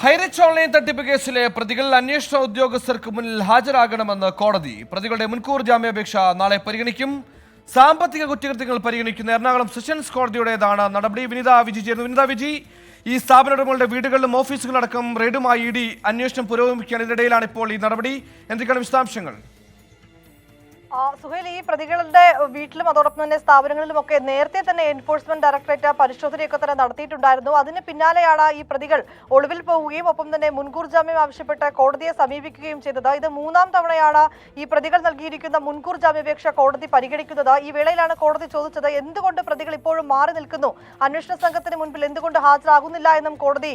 Highrich online തട്ടിപ്പ് കേസിലെ പ്രതികൾ അന്വേഷണ ഉദ്യോഗസ്ഥർക്ക് മുന്നിൽ ഹാജരാകണമെന്ന് കോടതി. പ്രതികളുടെ മുൻകൂർ ജാമ്യാപേക്ഷ നാളെ പരിഗണിക്കും. സാമ്പത്തിക കുറ്റകൃത്യങ്ങൾ പരിഗണിക്കുന്ന എറണാകുളം സെഷൻസ് കോടതിയുടേതാണ് നടപടി. വിനിത വിജി ചേർന്നു വിനിത വിജി ഈ സ്ഥാപനങ്ങളുടെ വീടുകളിലും ഓഫീസുകളടക്കം റെയ്ഡുമായി ഇ ഡി അന്വേഷണം പുരോഗമിക്കാൻ ഇതിനിടയിലാണ് ഇപ്പോൾ ഈ നടപടി. എന്തൊക്കെയാണ് വിശദാംശങ്ങൾ? സുഹേൽ ഈ പ്രതികളുടെ വീട്ടിലും അതോടൊപ്പം തന്നെ സ്ഥാപനങ്ങളിലും ഒക്കെ നേരത്തെ തന്നെ എൻഫോഴ്സ്മെന്റ് ഡയറക്ടറേറ്റ് പരിശോധനയൊക്കെ തന്നെ നടത്തിയിട്ടുണ്ടായിരുന്നു. അതിന് പിന്നാലെയാണ് ഈ പ്രതികൾ ഒളിവിൽ പോവുകയും ഒപ്പം തന്നെ മുൻകൂർ ജാമ്യം ആവശ്യപ്പെട്ട് കോടതിയെ സമീപിക്കുകയും ചെയ്തത്. ഇത് മൂന്നാം തവണയാണ് ഈ പ്രതികൾ നൽകിയിരിക്കുന്ന മുൻകൂർ ജാമ്യാപേക്ഷ കോടതി പരിഗണിക്കുന്നത്. ഈ വേളയിലാണ് കോടതി ചോദിച്ചത് എന്തുകൊണ്ട് പ്രതികൾ ഇപ്പോഴും മാറി നിൽക്കുന്നു? അന്വേഷണ സംഘത്തിന് മുൻപിൽ എന്തുകൊണ്ട് ഹാജരാകുന്നില്ല എന്നും കോടതി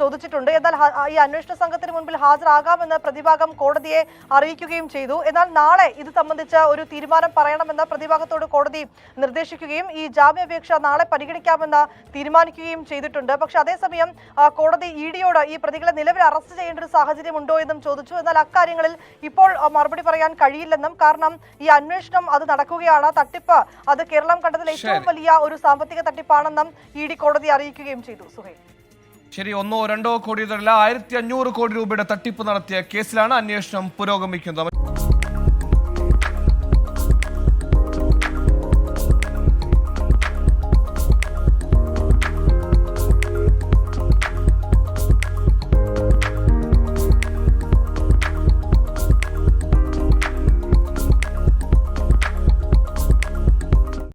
ചോദിച്ചിട്ടുണ്ട്. എന്നാൽ ഈ അന്വേഷണ സംഘത്തിന് മുൻപിൽ ഹാജരാകാമെന്ന് പ്രതിഭാഗം കോടതിയെ അറിയിക്കുകയും ചെയ്തു. എന്നാൽ നാളെ ഇത് സംബന്ധിച്ച് ഒരു തീരുമാനം പറയണമെന്ന് പ്രതിഭാഗത്തോട് കോടതി നിർദ്ദേശിക്കുകയും ഈ ജാമ്യാപേക്ഷ നാളെ പരിഗണിക്കാമെന്ന് തീരുമാനിക്കുകയും ചെയ്തിട്ടുണ്ട്. പക്ഷെ അതേസമയം കോടതി ഇ ഡിയോട് ഈ പ്രതികളെ നിലവിൽ അറസ്റ്റ് ചെയ്യേണ്ട ഒരു സാഹചര്യം ഉണ്ടോ എന്നും ചോദിച്ചു. എന്നാൽ അക്കാര്യങ്ങളിൽ ഇപ്പോൾ മറുപടി പറയാൻ കഴിയില്ലെന്നും കാരണം ഈ അന്വേഷണം അത് നടക്കുകയാണ്. തട്ടിപ്പ് അത് കേരളം കണ്ടതിൽ ഏറ്റവും വലിയ ഒരു സാമ്പത്തിക തട്ടിപ്പാണെന്നും ഇ ഡി കോടതി അറിയിക്കുകയും ചെയ്തു. സുഹൈൽ. ശരി ഒന്നോ രണ്ടോ കോടി ആയിരത്തി അഞ്ഞൂറ് കോടി രൂപയുടെ തട്ടിപ്പ് നടത്തിയ കേസിലാണ് അന്വേഷണം പുരോഗമിക്കുന്നത്.